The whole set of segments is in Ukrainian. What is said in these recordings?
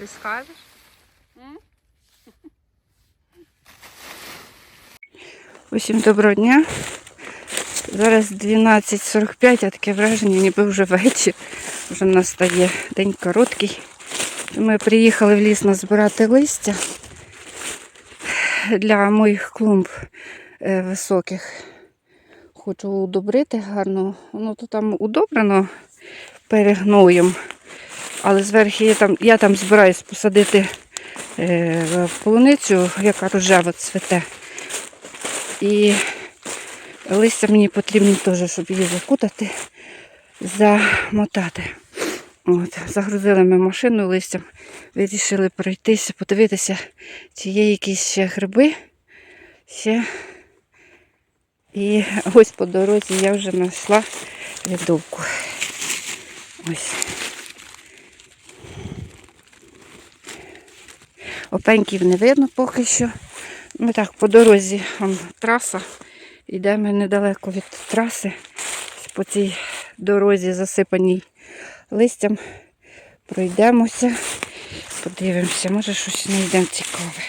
Щось скажеш? Усім доброго дня. Зараз 12.45, а таке враження, ніби вже вечір. Вже настає день короткий. Ми приїхали в ліс назбирати листя для моїх клумб е, високих. Хочу удобрити гарно. Воно то там удобрено перегноєм. Але зверху я там, я там збираюсь посадити е, полуницю, яка рожева цвете. І листя мені потрібно теж, щоб її закутати, замотати. От, загрузили ми машину листям, вирішили пройтися, подивитися, чи є якісь ще гриби. Ще. І ось по дорозі я вже знайшла рядовку. Ось. Опеньків не видно поки що. Ми так по дорозі там траса. Йдемо недалеко від траси. По цій дорозі, засипаній листям. Пройдемося, подивимося, може щось знайдемо цікаве.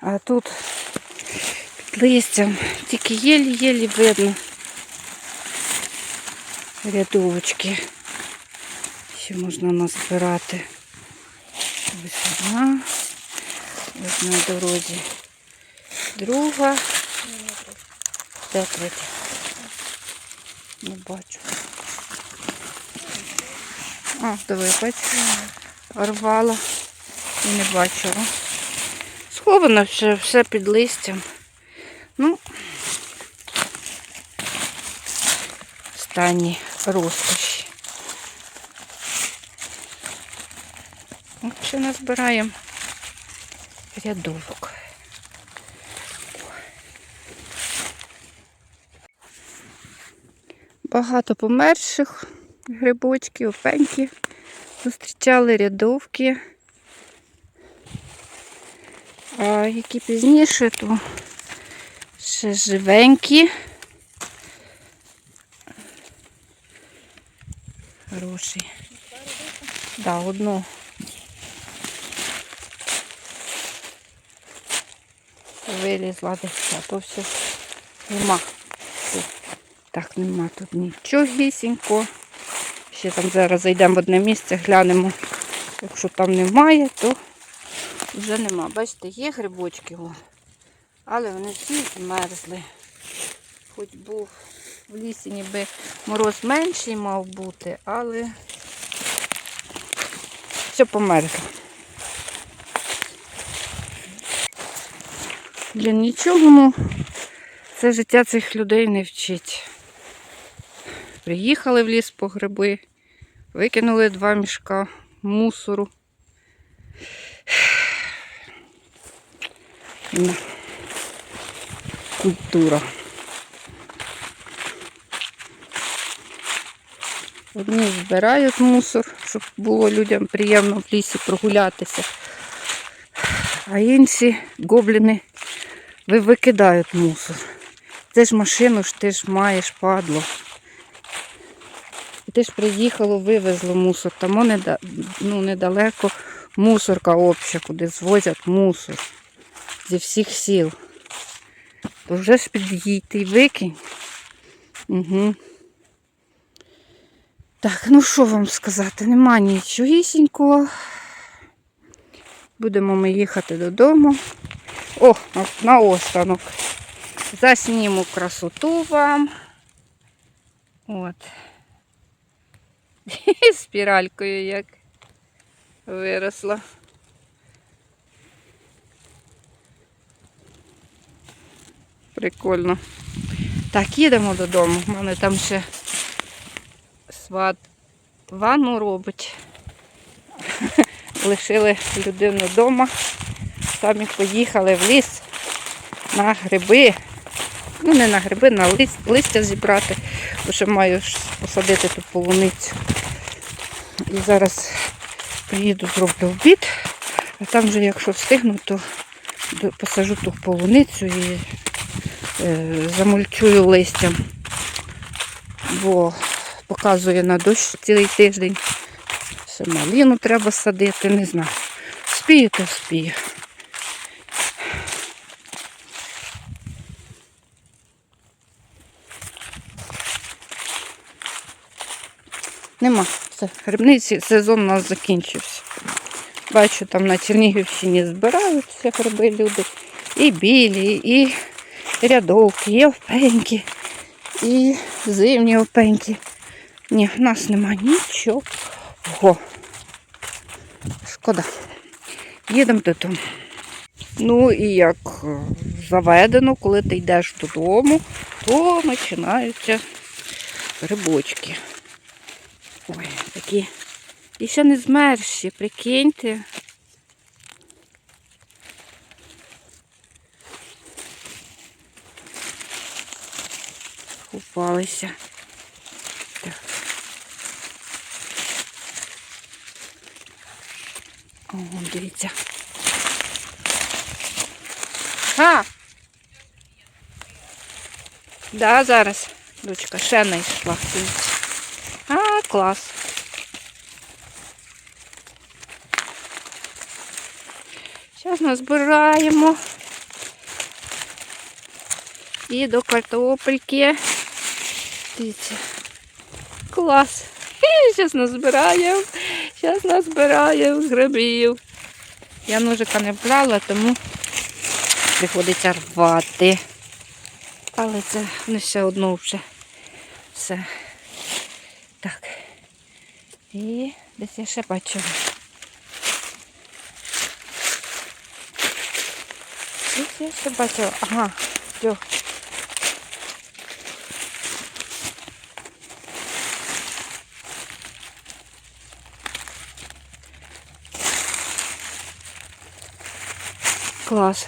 А тут під листям тільки єлі-єлі видно рядовочки. Ще можна назбирати. Ось одна. Ось на дорозі. Друга. Де третя? Не бачу. А, диви, бачу. Рвала і не бачила. Сховано все, все під листям. Ну, стані розкоші. От Ще назбираємо рядовок. Багато померших грибочків, опеньків. Зустрічали рядовки. А які пізніше, то ще живенькі. Хороші. Да, одну. Вилізла десь, а то все нема. Так, нема тут нічогісінько. Ще там зараз зайдемо в одне місце, глянемо. Якщо там немає, то вже нема. Бачите, є грибочки, о. але вони всі змерзли. Хоч був в лісі ніби мороз менший мав бути, але все померзло. Для нічого це життя цих людей не вчить. Приїхали в ліс по гриби, викинули два мішка мусору. Культура. Одні збирають мусор, щоб було людям приємно в лісі прогулятися, а інші гобліни ви викидають мусор. Ти ж машину ж ти ж маєш падло. І ти ж приїхало, вивезло мусор. Неда, ну, недалеко мусорка обща, куди звозять мусор зі всіх сіл. То вже ж під'їдь і викинь. Угу. Так, ну що вам сказати? Нема нічогісінького. Будемо ми їхати додому. О, на- останок. Засніму красоту вам. От. Спіралькою як виросла. Прикольно. Так, їдемо додому. У мене там ще сват ванну робить. Лишили людину вдома. Самі поїхали в ліс на гриби. Ну, не на гриби, на лист, листя зібрати, бо ще маю посадити ту полуницю. І зараз приїду, зроблю обід, а там вже, якщо встигну, то посажу ту полуницю і е, замульчую листям. Бо показує на дощ цілий тиждень. Ще треба садити, не знаю. Спію, то спію. Нема. Все. Грибний се- сезон у нас закінчився. Бачу, там на Чернігівщині збираються гриби люди. І білі, і рядовки, і опеньки, і зимні опеньки. Ні, в нас нема нічого. Шкода. Їдемо додому. Ну і як е, заведено, коли ти йдеш додому, то починаються грибочки. Ой, такі. І ще не змерзші, прикиньте. Купалися. Так. О, дивіться. А! Да, зараз. Дочка, ще не йшла. Клас. Зараз назбираємо. І до картопельки. Дивіться. Клас. Зараз назбираємо. Зараз назбираємо грибів. Я ножика не брала, тому приходиться рвати. Але це не все одно вже все. Так. І десь я ще бачила. Десь я ще бачила. Ага, все. Клас.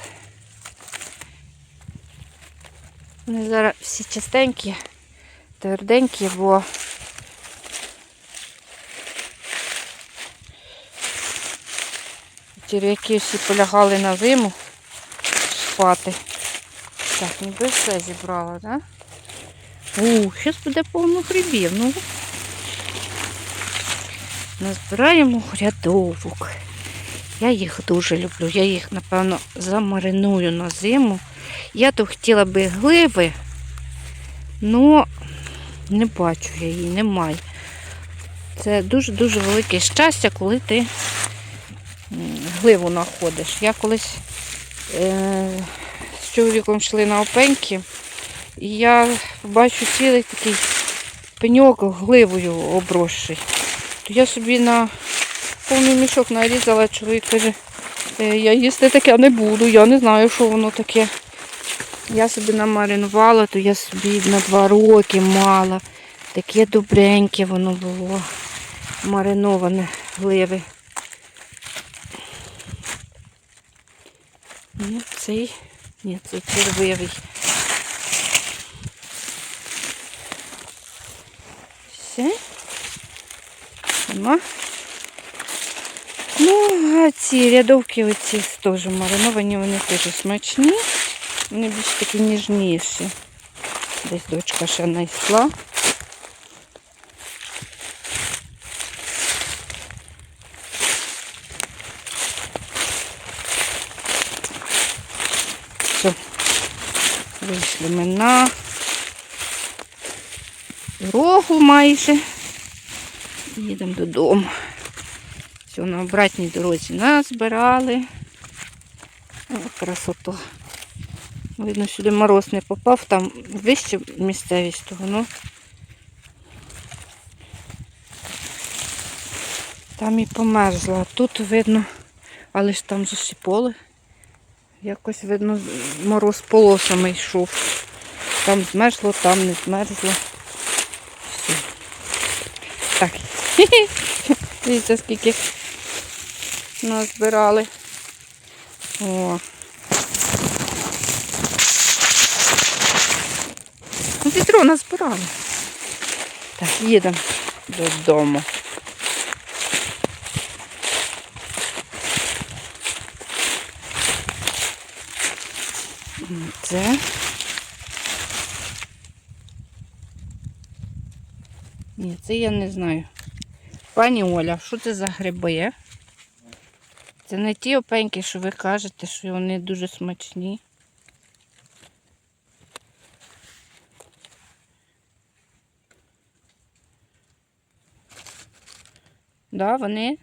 Вони зараз всі чистенькі, тверденькі, бо черв'яки всі полягали на зиму спати. Так, ніби все зібрала, так? Да? У, зараз буде повно грибів. Ну. Назбираємо рядовок. Я їх дуже люблю. Я їх, напевно, замариную на зиму. Я то хотіла би гливи, але не бачу я її, немає. Це дуже-дуже велике щастя, коли ти гливу знаходиш. Я колись е, з чоловіком йшли на опеньки, і я бачу цілий такий пеньок гливою обросший. То я собі на повний мішок нарізала, чоловік каже, «Е, я їсти таке не буду, я не знаю, що воно таке. Я собі намаринувала, то я собі на два роки мала. Таке добреньке воно було. Мариноване гливи. Ну, цей, ні, цей червивий. Все. Нема. Ну, а ці рядовки оці теж мариновані, вони теж смачні. Вони більш такі ніжніші. Десь дочка ще знайшла. Все. Вийшли ми на дорогу майже. Їдемо додому. Все, на обратній дорозі назбирали. О, красота. Видно, сюди мороз не попав, там вище місцевість, то воно там і померзло. А тут видно, але ж там поле. Якось видно, мороз полосами йшов. Там змерзло, там не змерзло. Все. Так. Дивіться, скільки назбирали. О. Ну, Вітро назбирали. Так, їдемо додому. Це. Ні, це я не знаю. Пані Оля, що це за гриби? Це не ті опеньки, що ви кажете, що вони дуже смачні. Да, вони.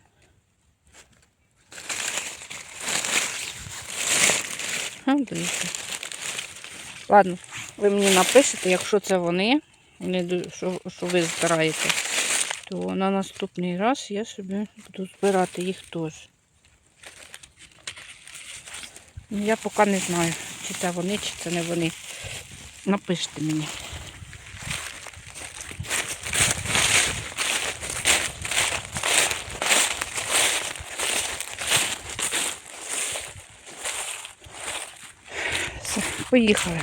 Дивіться. Ладно, ви мені напишете, якщо це вони, вони що, що ви збираєте, то на наступний раз я собі буду збирати їх теж. Ну, я поки не знаю, чи це вони, чи це не вони. Напишіть мені. Все, поїхали.